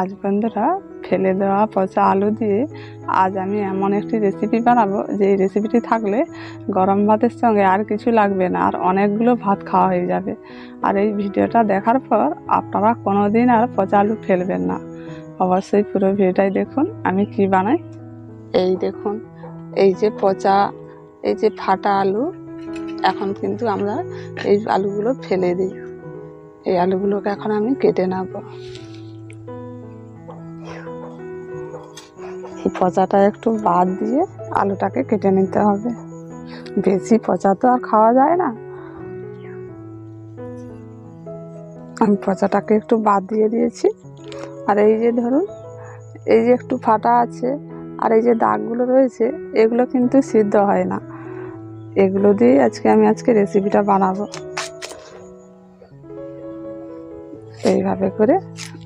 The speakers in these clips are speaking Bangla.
আজ বন্ধুরা ফেলে দেওয়া পচা আলু দিয়ে আজ আমি এমন একটি রেসিপি বানাবো যে রেসিপিটি থাকলে গরম ভাতের সঙ্গে আর কিছু লাগবে না, আর অনেকগুলো ভাত খাওয়া হয়ে যাবে। আর এই ভিডিওটা দেখার পর আপনারা কোনো দিন আর পচা আলু ফেলবেন না। অবশ্যই পুরো ভিডিওটাই দেখুন, আমি কি বানাই? এই দেখুন, এই যে পচা, এই যে ফাটা আলু, এখন কিন্তু আমরা এই আলুগুলো ফেলে দিই। এই আলুগুলোকে এখন আমি কেটে নেব। এই পচাটা একটু বাদ দিয়ে আলুটাকে কেটে নিতে হবে। বেশি পচা তো আর খাওয়া যায় না। আমি পচাটাকে একটু বাদ দিয়ে দিয়েছি। আর এই যে ধরুন, এই যে একটু ফাটা আছে, আর এই যে দাগগুলো রয়েছে, এগুলো কিন্তু সিদ্ধ হয় না। এগুলো দিয়ে আজকে আমি আজকে রেসিপিটা বানাবো। এইভাবে করে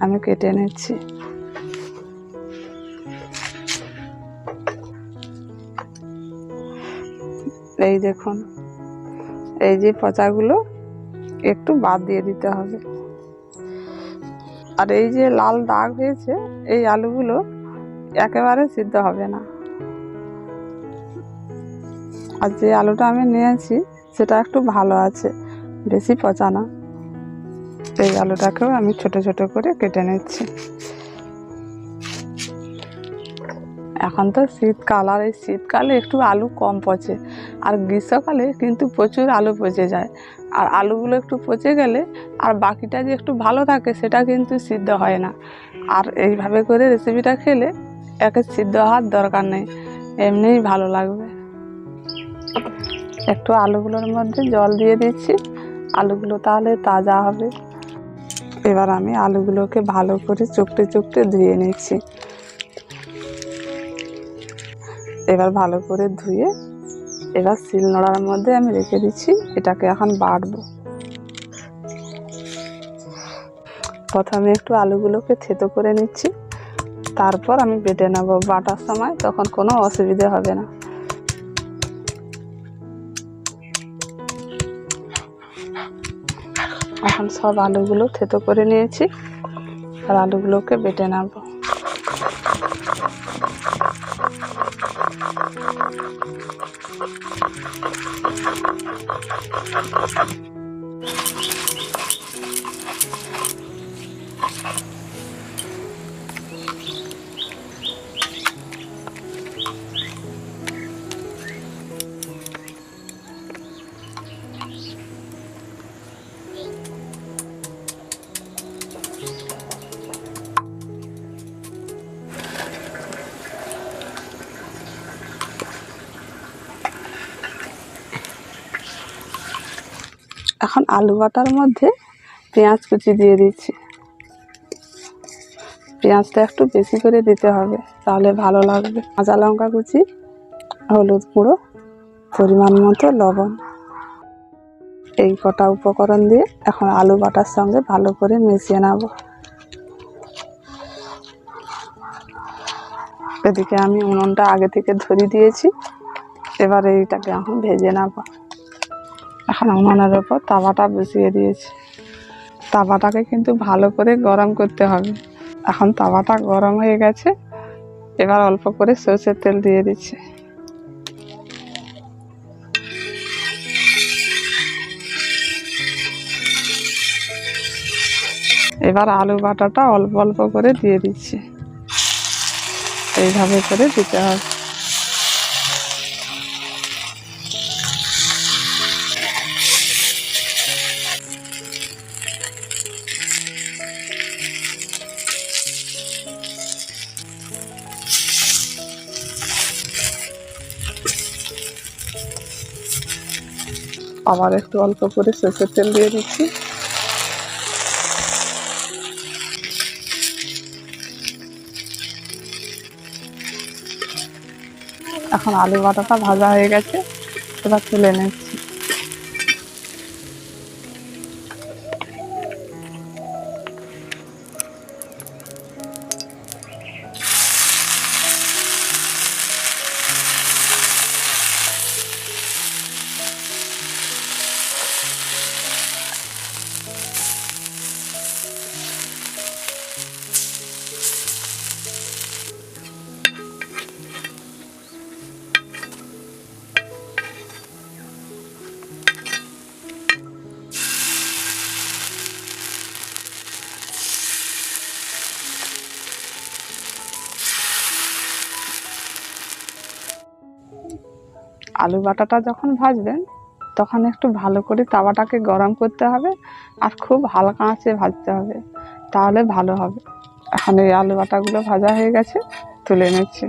আমি কেটে নিচ্ছি। এই দেখুন, এই যে পচাগুলো একটু বাদ দিয়ে দিতে হবে। আর এই যে লাল দাগ হয়েছে এই আলুগুলো একেবারে সিদ্ধ হবে না। আর যে আলুটা আমি নিয়েছি, সেটা একটু ভালো আছে, বেশি পচা না। এই আলুটাকেও আমি ছোট ছোট করে কেটে নিচ্ছি। এখন তো শীতকাল, আর এই শীতকালে একটু আলু কম পচে। আর গ্রীষ্মকালে কিন্তু প্রচুর আলু পচে যায়। আর আলুগুলো একটু পচে গেলে আর বাকিটা যে একটু ভালো থাকে সেটা কিন্তু সিদ্ধ হয় না। আর এইভাবে করে রেসিপিটা খেলে একে সিদ্ধ হওয়ার দরকার নেই, এমনিই ভালো লাগবে। একটু আলুগুলোর মধ্যে জল দিয়ে দিচ্ছি, আলুগুলো তাহলে তাজা হবে। এবার আমি আলুগুলোকে ভালো করে চুপটে চুপটে ধুয়ে নিচ্ছি। এবার ভালো করে ধুয়ে এবার শিল নোড়ার মধ্যে আমি রেখে দিচ্ছি, এটাকে এখন বাটবো প্রথমে একটু আলুগুলোকে থেতো করে নিচ্ছি, তারপর আমি বেটে নেব বাটার সময়, তখন কোনো অসুবিধে হবে না। এখন সব আলুগুলো থেতো করে নিয়েছি, আর আলুগুলোকে বেটে নেব। Thank you. এখন আলু বাটার মধ্যে পেঁয়াজ কুচি দিয়ে দিচ্ছি। পেঁয়াজটা একটু বেশি করে দিতে হবে, তাহলে ভালো লাগবে। কাঁচা লঙ্কা কুচি, হলুদ গুঁড়ো, পরিমাণ মতো লবণ। এই কটা উপকরণ দিয়ে এখন আলু বাটার সঙ্গে ভালো করে মিশিয়ে নেব। এদিকে আমি উনুনটা আগে থেকে ধরিয়ে দিয়েছি, এবার এইটাকে এখন ভেজে নেব। এখন উনুনের ওপর তাওয়াটা বসিয়ে দিয়েছি। তাওয়াটাকে কিন্তু ভালো করে গরম করতে হবে। এখন তাওয়াটা গরম হয়ে গেছে। এবার অল্প করে সরষের তেল দিয়ে দিচ্ছি। এবার আলু বাটাটা অল্প অল্প করে দিয়ে দিচ্ছি। এইভাবে করে দিতে হবে। আবার একটু অল্প করে সেসের তেল দিয়ে দিচ্ছি। এখন আলু বাটাটা ভাজা হয়ে গেছে, এবার তুলে নিচ্ছি। আলু বাটাটা যখন ভাজবেন, তখন একটু ভালো করে তাওয়াটাকে গরম করতে হবে আর খুব হালকা আঁচে ভাজতে হবে, তাহলে ভালো হবে। এখন এই আলু বাটাগুলো ভাজা হয়ে গেছে, তুলে নিচ্ছি।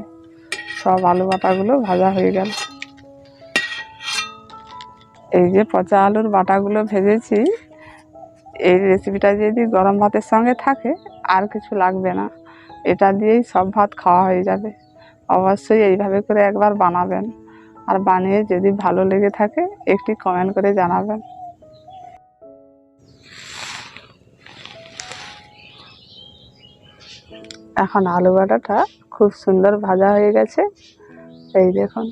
সব আলু বাটাগুলো ভাজা হয়ে গেল। এই যে পচা আলুর বাটাগুলো ভেজেছি, এই রেসিপিটা যদি গরম ভাতের সঙ্গে থাকে, আর কিছু লাগবে না। এটা দিয়েই সব ভাত খাওয়া হয়ে যাবে। অবশ্যই এইভাবে করে একবার বানাবেন। আর বানিয়ে যদি ভালো লেগে থাকে, একটি কমেন্ট করে জানাবেন। এখন আলু বাটাটা খুব সুন্দর ভাজা হয়ে গেছে। এই দেখুন।